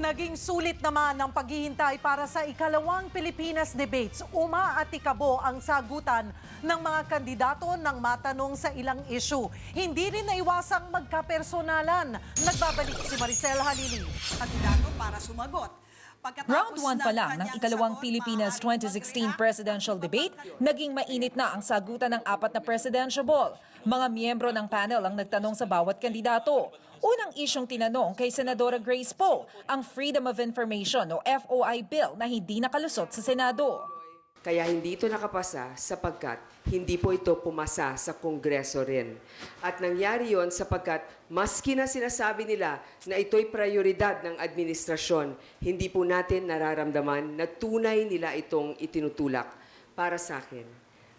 Naging sulit naman ang paghihintay para sa ikalawang Pilipinas Debates. Uma at ikabo ang sagutan ng mga kandidato ng matanong sa ilang issue. Hindi rin naiwasang magkapersonalan. Nagbabalik si Maricel Halili. kandidato para sumagot. Pagkatapos Round 1 pa lang ng ikalawang Pilipinas maaaring 2016 presidential debate, naging mainit na ang sagutan ng apat na presidential ball. Mga miyembro ng panel ang nagtanong sa bawat kandidato. Unang isyong tinanong kay Senadora Grace Poe, ang Freedom of Information o FOI bill na hindi nakalusot sa Senado. Kaya hindi ito nakapasa sapagkat hindi po ito pumasa sa Kongreso rin. At nangyari yon sapagkat maski na sinasabi nila na ito'y prioridad ng administrasyon, hindi po natin nararamdaman na tunay nila itong itinutulak para sa akin.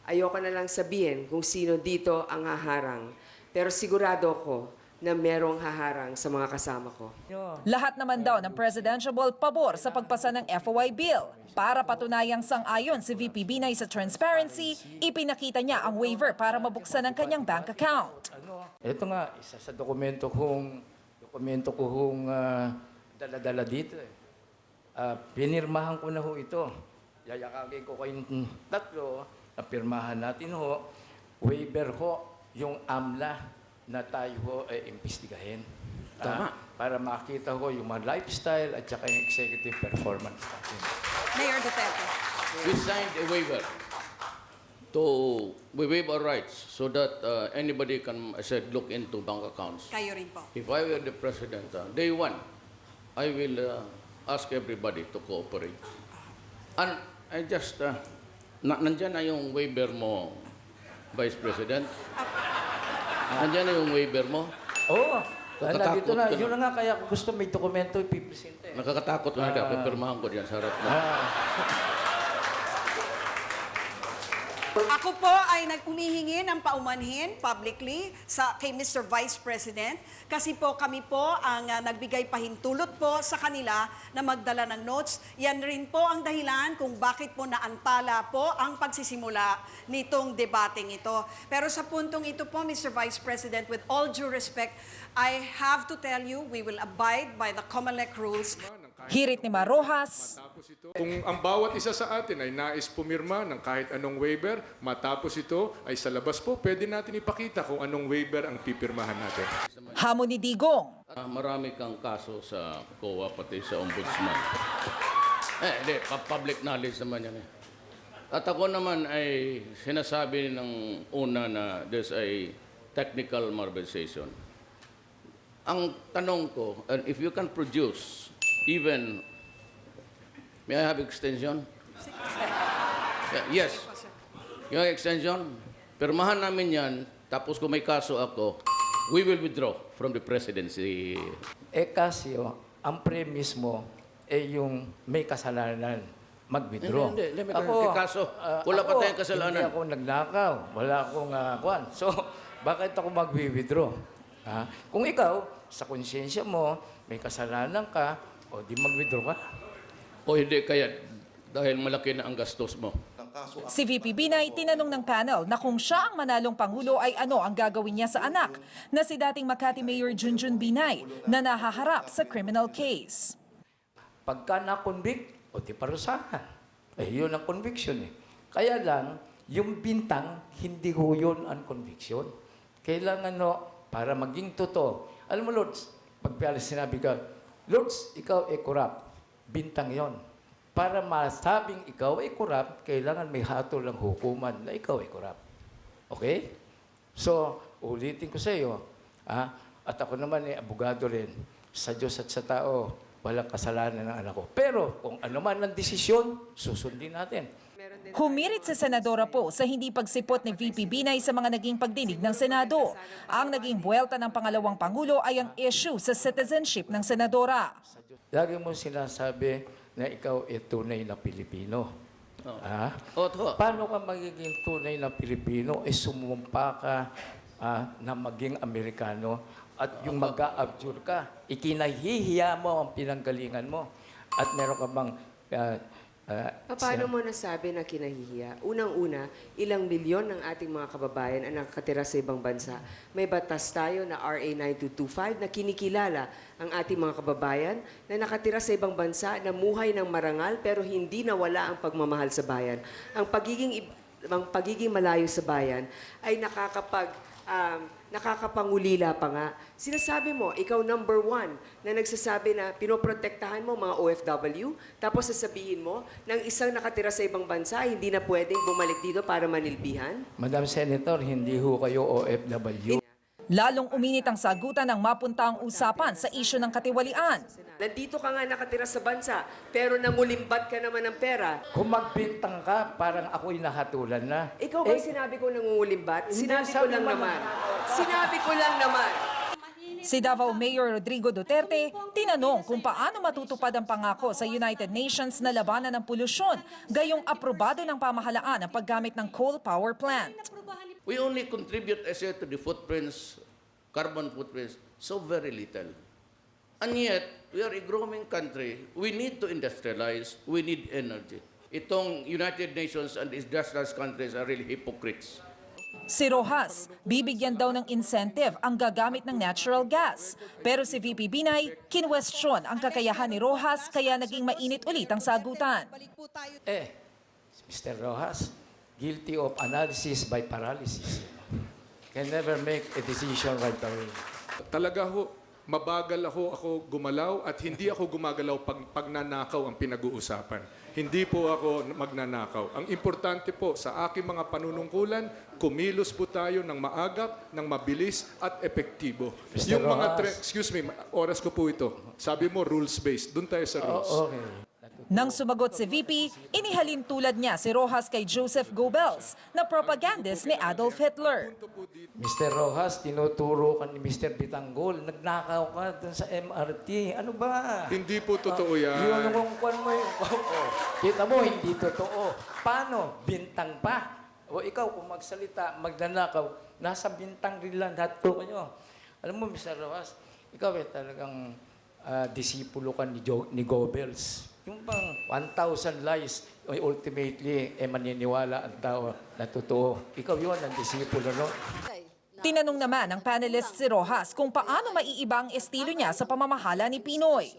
Ayoko na lang sabihin kung sino dito ang haharang, pero sigurado ko na merong haharang sa mga kasama ko. Lahat naman daw ng presidential ball pabor sa pagpasa ng FOI bill. Para patunayang sang-ayon si VP Binay sa transparency, ipinakita niya ang waiver para mabuksan ang kanyang bank account. Ito nga, isa sa dokumento kong, dokumento ko hong ah, dala-dala dito. Eh. Ah, pinirmahan ko na ho ito. Yayakagin ko kayong tatlo, na pirmahan natin ho, waiver ho yung AMLA na tayo ho ay imbestigahin. Ah, para makita ko yung mga lifestyle at saka yung executive performance natin. Mayor Duterte. We signed a waiver to we waive our rights so that uh, anybody can, I said, look into bank accounts. Kayo rin po. If I were the president, uh, day one, I will uh, ask everybody to cooperate. And I just, uh, na, nandyan na yung waiver mo, Vice President. Nandyan na yung waiver mo. Oo, oh, dito na. Ka Yun na. na nga, kaya gusto may dokumento ipipresente. Nakakatakot ka na, pipirmahan ko diyan sa harap mo. Ah. Ako po ay nag-umihingi ng paumanhin publicly sa kay Mr. Vice President kasi po kami po ang ah, nagbigay pahintulot po sa kanila na magdala ng notes. Yan rin po ang dahilan kung bakit po naantala po ang pagsisimula nitong debating ito. Pero sa puntong ito po, Mr. Vice President, with all due respect, I have to tell you we will abide by the COMELEC rules. Hirit ni Marojas, Matapos ito, kung ang bawat isa sa atin ay nais pumirma ng kahit anong waiver, matapos ito ay sa labas po, pwede natin ipakita kung anong waiver ang pipirmahan natin. hamon ni Digong, Ah, marami kang kaso sa COA pati sa ombudsman. Eh, hindi. pa- Public knowledge naman yan eh. At ako naman ay sinasabi ng una na there's a technical malversation. Ang tanong ko, and if you can produce even, may I have extension? Yes. Yung extension, pirmahan namin yan, tapos kung may kaso ako, we will withdraw from the presidency. Eh kasi oh, ang premise mo eh yung may kasalanan mag-withdraw. Hindi, hindi. May kaso. Wala pa tayong kasalanan. Hindi ako nagnakaw. Wala akong uh, kwan. So, bakit ako mag-withdraw? Ha? Kung ikaw, sa konsyensya mo, may kasalanan ka, o di mag-withdraw ka. O hindi kaya dahil malaki na ang gastos mo. Si VP Binay tinanong ng panel na kung siya ang manalong Pangulo ay ano ang gagawin niya sa anak na si dating Makati Mayor Junjun Binay na nahaharap sa criminal case. Pagka na-convict, o di parusahan. Eh, yun ang conviction eh. Kaya lang, yung bintang, hindi ho yun ang conviction. Kailangan no, para maging totoo. Alam mo, Lords, pag sinabi ka, Lords, ikaw ay corrupt. Bintang yon. Para masabing ikaw ay corrupt, kailangan may hatol ng hukuman na ikaw ay corrupt. Okay? So, ulitin ko sa iyo, ah, at ako naman ay abogado rin, sa Diyos at sa tao, walang kasalanan ng anak ko. Pero kung ano man ang desisyon, susundin natin. Humirit sa Senadora po sa hindi pagsipot ni VP Binay sa mga naging pagdinig ng Senado. Ang naging buwelta ng pangalawang Pangulo ay ang issue sa citizenship ng Senadora. Lagi mo sinasabi na ikaw ay tunay na Pilipino. Ah? O, to. Paano ka magiging tunay na Pilipino? Eh, sumumpa ka ah, na maging Amerikano at yung mag-a-abjure ka. Ikinahihiya mo ang pinanggalingan mo. At meron ka bang ah, Ah, Paano mo nasabi na kinahihiya? Unang-una, ilang milyon ng ating mga kababayan ang nakatira sa ibang bansa. May batas tayo na RA 9225 na kinikilala ang ating mga kababayan na nakatira sa ibang bansa na muhay ng marangal pero hindi nawala ang pagmamahal sa bayan. Ang pagiging ang pagiging malayo sa bayan ay nakakapag um, nakakapangulila pa nga. Sinasabi mo, ikaw number one na nagsasabi na pinoprotektahan mo mga OFW, tapos sasabihin mo ng isang nakatira sa ibang bansa, hindi na pwedeng bumalik dito para manilbihan? Madam Senator, hindi ho kayo OFW. Lalong uminit ang sagutan ng mapuntang usapan sa isyu ng katiwalian. Nandito ka nga nakatira sa bansa, pero nangulimbat ka naman ng pera. Kung magbintang ka, parang ako'y nahatulan na. Ikaw ba Eh, sinabi ko nangungulimbat? Hindi, Sinabi ko lang naman. Sinabi ko lang naman. Si Davao Mayor Rodrigo Duterte tinanong kung paano matutupad ang pangako sa United Nations na labanan ng polusyon, gayong aprobado ng pamahalaan ang paggamit ng coal power plant. We only contribute, I said, to the footprints, carbon footprints, so very little. And yet, we are a growing country. We need to industrialize. We need energy. Itong United Nations and industrialized countries are really hypocrites. Si Rojas, bibigyan daw ng incentive ang gagamit ng natural gas. Pero si VP Binay, kinwestiyon ang kakayahan ni Rojas kaya naging mainit ulit ang sagutan. Eh, Mr. Rojas, guilty of analysis by paralysis. Can never make a decision right away. Talaga ho, mabagal ako ako gumalaw at hindi ako gumagalaw pag pagnanakaw ang pinag-uusapan. Hindi po ako magnanakaw. Ang importante po sa aking mga panunungkulan, kumilos po tayo ng maagap, ng mabilis at epektibo. Mr. Yung mga excuse me, oras ko po ito. Sabi mo rules-based. Doon tayo sa rules. Oh, okay. Nang sumagot si VP, inihalin tulad niya si Rojas kay Joseph Goebbels na propagandist ni Adolf Hitler. Mr. Rojas, tinuturo ka ni Mr. Bitanggol. Nagnakaw ka dun sa MRT. Ano ba? Hindi po totoo yan. Yun ang kwan mo yung oh, Kita mo, hindi totoo. Paano? Bintang pa. O ikaw, kung magsalita, magnanakaw, nasa bintang rin lang lahat ko kayo. Alam mo, Mr. Rojas, ikaw eh talagang ah, disipulo ka ni, jo- ni Goebbels. Yung bang 1,000 lies, ay ultimately, eh maniniwala ang tao na totoo. Ikaw yun, ang disipulo, no? Tinanong naman ng panelist si Rojas kung paano maiiba ang estilo niya sa pamamahala ni Pinoy.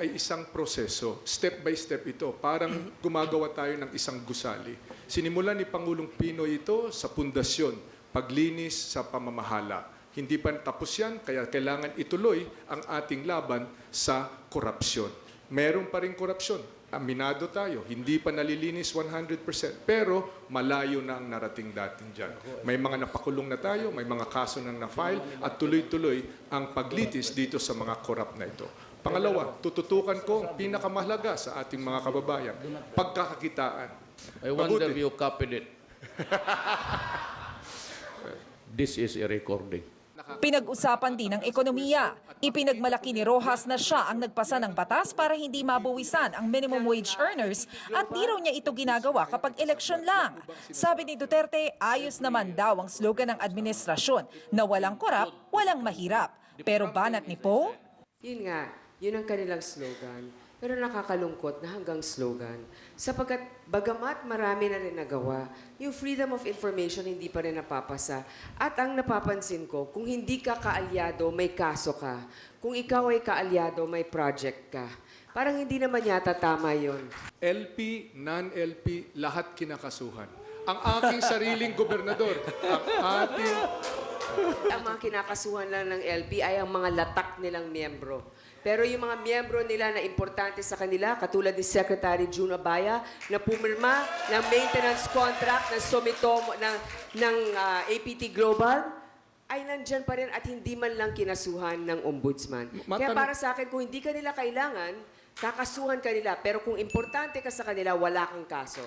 ay isang proseso. Step by step ito. Parang gumagawa tayo ng isang gusali. Sinimulan ni Pangulong Pinoy ito sa pundasyon, paglinis sa pamamahala. Hindi pa tapos yan, kaya kailangan ituloy ang ating laban sa korupsyon. Meron pa rin korupsyon. Aminado tayo, hindi pa nalilinis 100%, pero malayo na ang narating datin dyan. May mga napakulong na tayo, may mga kaso nang na-file, at tuloy-tuloy ang paglitis dito sa mga korap na ito. Pangalawa, tututukan ko ang pinakamahalaga sa ating mga kababayan, pagkakakitaan. I wonder Mabuti. you copied it. This is a recording. Pinag-usapan din ang ekonomiya. Ipinagmalaki ni Rojas na siya ang nagpasa ng batas para hindi mabawisan ang minimum wage earners at di raw niya ito ginagawa kapag eleksyon lang. Sabi ni Duterte, ayos naman daw ang slogan ng administrasyon na walang korap, walang mahirap. Pero banat ni Poe, Yun nga, yun ang kanilang slogan. Pero nakakalungkot na hanggang slogan. Sapagkat bagamat marami na rin nagawa, yung freedom of information hindi pa rin napapasa. At ang napapansin ko, kung hindi ka kaalyado, may kaso ka. Kung ikaw ay kaalyado, may project ka. Parang hindi naman yata tama yun. LP, non-LP, lahat kinakasuhan. Ang aking sariling gobernador, ang ating ang mga kinakasuhan lang ng LP ay ang mga latak nilang miyembro. Pero yung mga miyembro nila na importante sa kanila, katulad ni Secretary June Abaya, na pumirma ng maintenance contract ng Sumitomo, ng, ng ah, APT Global, ay nandyan pa rin at hindi man lang kinasuhan ng ombudsman. Kaya para sa akin, kung hindi ka nila kailangan, kakasuhan ka nila. Pero kung importante ka sa kanila, wala kang kaso.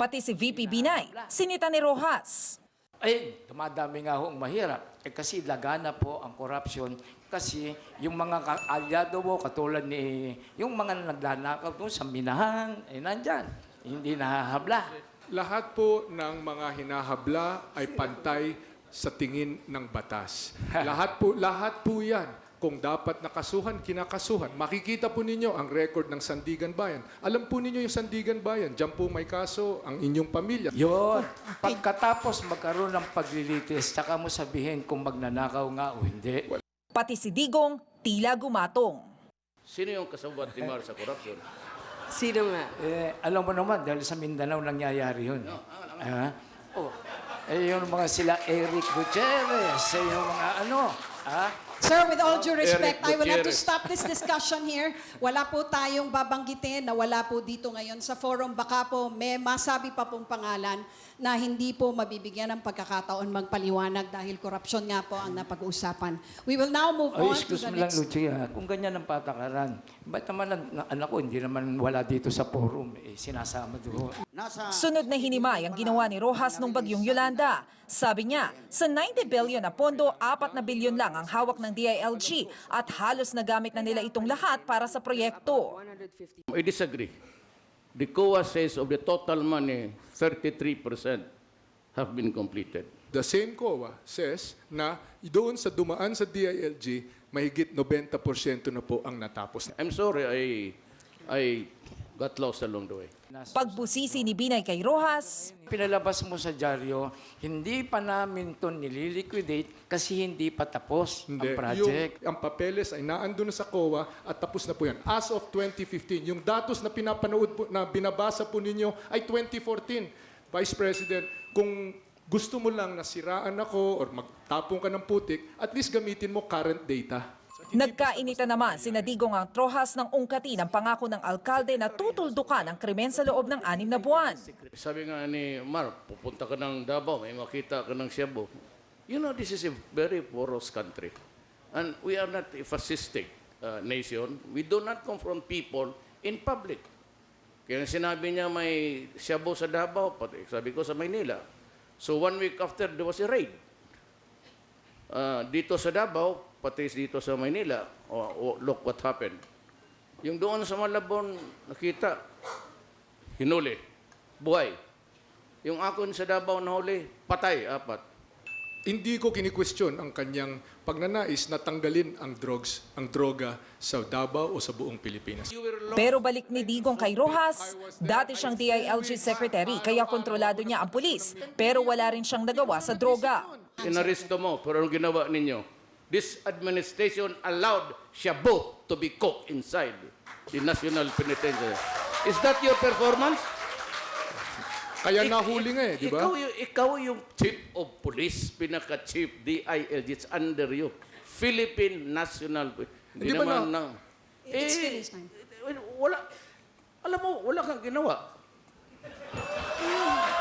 pati si VP Binay, sinita ni Rojas. Ay, dumadami nga ho ang mahirap. Eh, kasi lagana po ang corruption. Kasi yung mga kaalyado mo, katulad ni, yung mga naglanakaw doon sa minahan, eh nandyan. Hindi nahahabla. Lahat po ng mga hinahabla ay pantay sa tingin ng batas. lahat po lahat po 'yan Kung dapat nakasuhan, kinakasuhan. Makikita po ninyo ang record ng Sandigan Bayan. Alam po ninyo yung Sandigan Bayan. Diyan po may kaso ang inyong pamilya. Yun. Pagkatapos magkaroon ng paglilitis, saka mo sabihin kung magnanakaw nga o hindi. Pati si Digong tila gumatong. Sino yung kasabot ni Mar sa korupsyon? Sino nga? Eh, alam mo naman, dahil sa Mindanao nangyayari yun. Ah, oh, eh, yung mga sila Eric Gutierrez, eh, yung mga ano, ah, Sir, with all due respect, I will have to stop this discussion here. Wala po tayong babanggitin na wala po dito ngayon sa forum. Baka po may masabi pa pong pangalan na hindi po mabibigyan ng pagkakataon magpaliwanag dahil korupsyon nga po ang napag-uusapan. We will now move Ay, on to excuse the me lang, next. Lucia. Kung ganyan ang patakaran, ba't naman ang ang anak ko, hindi naman wala dito sa forum, eh, sinasama doon. Sunod na hinimay ang ginawa ni Rojas nung bagyong Yolanda. Sabi niya, sa 90 billion na pondo, 4 na bilyon lang ang hawak ng DILG at halos nagamit na nila itong lahat para sa proyekto. I disagree. The COA says of the total money, 33% have been completed. The same COA says na doon sa dumaan sa DILG, mahigit 90% na po ang natapos. I'm sorry, I, I got lost along the way. Pagbusisi ni Binay kay Rojas, Pinalabas mo sa dyaryo, hindi pa namin to nililiquidate kasi hindi pa tapos Hindi. ang project. Yung, ang papeles ay naandun na sa COA at tapos na po yan. As of 2015, yung datos na pinapanood po, na binabasa po ninyo ay 2014. Vice President, kung gusto mo lang nasiraan ako or magtapong ka ng putik, at least gamitin mo current data. Nagkainita naman si Digong ang Trojas ng ungkati ng pangako ng alkalde na tutuldukan ang krimen sa loob ng anim na buwan. Sabi nga ni Mar, pupunta ka ng Davao, may makita ka ng Cebu. You know, this is a very porous country. And we are not a fascistic uh, nation. We do not confront people in public. Kaya sinabi niya may Cebu sa Davao, pati sabi ko sa Maynila. So one week after, there was a raid. Uh, dito sa Davao, pati dito sa Maynila, oh, oh, look what happened. Yung doon sa Malabon, nakita, hinuli, buhay. Yung akon sa Davao na huli, patay, apat. Hindi ko kini-question ang kanyang pagnanais na tanggalin ang drugs, ang droga sa Davao o sa buong Pilipinas. Pero balik ni Digong kay Rojas, dati siyang DILG secretary kaya kontrolado niya ang pulis pero wala rin siyang nagawa sa droga. Inaresto mo, pero anong ginawa ninyo? This administration allowed shabu to be cooked inside the National Penitentiary. Is that your performance? Kaya nahuli nga eh, di ba? Ikaw, yung, ikaw yung chief of police, pinaka-chief DILG, it's under you. Philippine National Police. Hindi Hindi ba naman na- na... It's Eh, finished time. wala, alam mo, wala kang ginawa.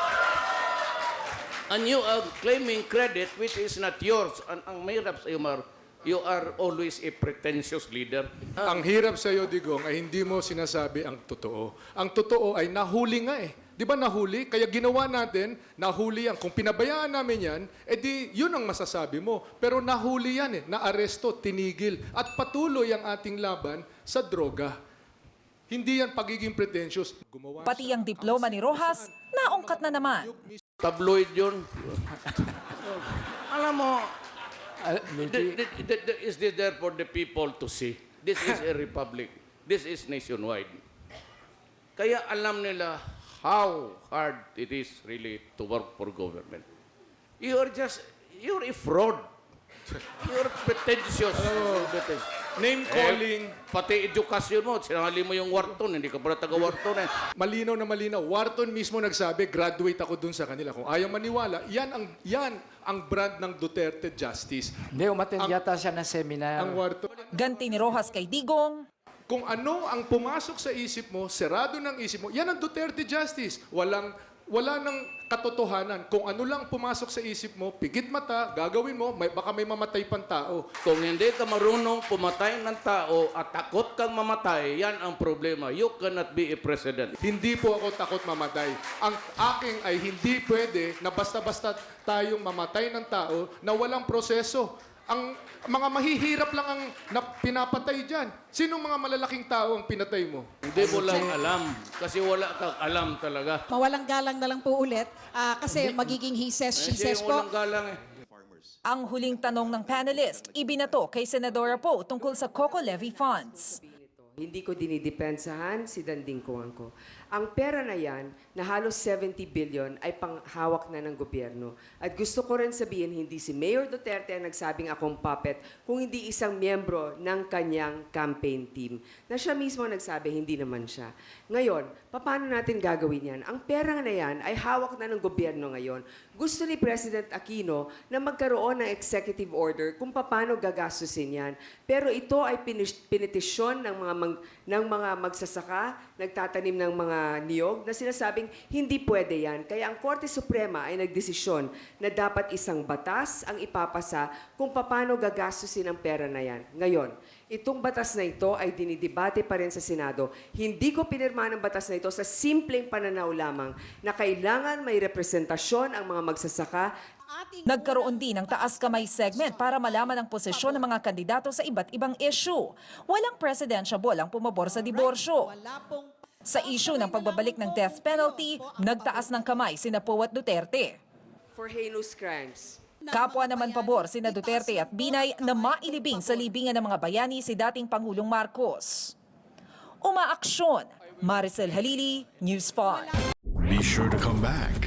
And you are claiming credit which is not yours. And ang mahirap sa iyo, Mar, you are always a pretentious leader. Ang hirap sa iyo, Digong, ay hindi mo sinasabi ang totoo. Ang totoo ay nahuli nga eh. Di ba nahuli? Kaya ginawa natin, nahuli yan. Kung pinabayaan namin yan, edi yun ang masasabi mo. Pero nahuli yan eh. Naaresto, tinigil. At patuloy ang ating laban sa droga. Hindi yan pagiging pretentious. Gumawa Pati ang diploma ni Rojas, naungkat na naman. Tabloid yun. Alam mo, Ah, th- Lucia, th- th- th- is this there for the people to see? This is a republic. This is nationwide. Kaya alam nila how hard it is really to work for government. You are just, you're a fraud. You're pretentious. Pretentious. Name calling, Eh, pati edukasyon mo, sinangali mo yung Wharton, hindi ka pala taga-Wharton eh. malinaw na malinaw. Wharton mismo nagsabi, graduate ako dun sa kanila. Kung ayaw maniwala, yan ang, yan ang brand ng Duterte Justice. hindi, umattend yata siya ng seminar. Ang Wharton, Ganti ni Rojas kay Digong, Kung ano ang pumasok sa isip mo, serado ng isip mo, yan ang Duterte Justice. Walang, wala nang katotohanan. Kung ano lang pumasok sa isip mo, pigit mata, gagawin mo, may, baka may mamatay pang tao. Kung hindi ka marunong pumatay ng tao at takot kang mamatay, yan ang problema. You cannot be a president. Hindi po ako takot mamatay. Ang aking ay hindi pwede na basta-basta tayong mamatay ng tao na walang proseso. Ang mga mahihirap lang ang na, pinapatay dyan. Sinong mga malalaking tao ang pinatay mo? Hindi mo lang alam. Kasi wala kang alam talaga. Mawalang galang na lang po ulit ah, kasi magiging he says, she Kasi says po. walang galang eh. Ang huling tanong ng panelist, ibinato kay Senadora Po tungkol sa Coco Levy funds. Hindi ko dinidepensahan si Danding Kuangko. Ang pera na yan, na halos 70 billion, ay panghawak na ng gobyerno. At gusto ko rin sabihin, hindi si Mayor Duterte ang nagsabing akong puppet, kung hindi isang miyembro ng kanyang campaign team. Na siya mismo nagsabi, hindi naman siya. Ngayon, paano natin gagawin yan? Ang pera na yan ay hawak na ng gobyerno ngayon. Gusto ni President Aquino na magkaroon ng executive order kung paano gagastusin yan. Pero ito ay pinitisyon ng mga mag- ng mga magsasaka, nagtatanim ng mga niyog na sinasabing hindi pwede yan. Kaya ang Korte Suprema ay nagdesisyon na dapat isang batas ang ipapasa kung paano gagastusin ang pera na yan. Ngayon, itong batas na ito ay dinidebate pa rin sa Senado. Hindi ko pinirma ng batas na ito sa simpleng pananaw lamang na kailangan may representasyon ang mga magsasaka Nagkaroon din ng taas kamay segment para malaman ang posisyon ng mga kandidato sa iba't ibang issue. Walang presidentiable ang pumabor sa diborsyo. Sa issue ng pagbabalik ng death penalty, nagtaas ng kamay sina Po at Duterte. for heinous crimes. Kapwa naman pabor sina Duterte at Binay na mailibing sa libingan ng mga bayani si dating Pangulong Marcos. Umaaksyon. Maricel Halili, News 5. Be sure to come back.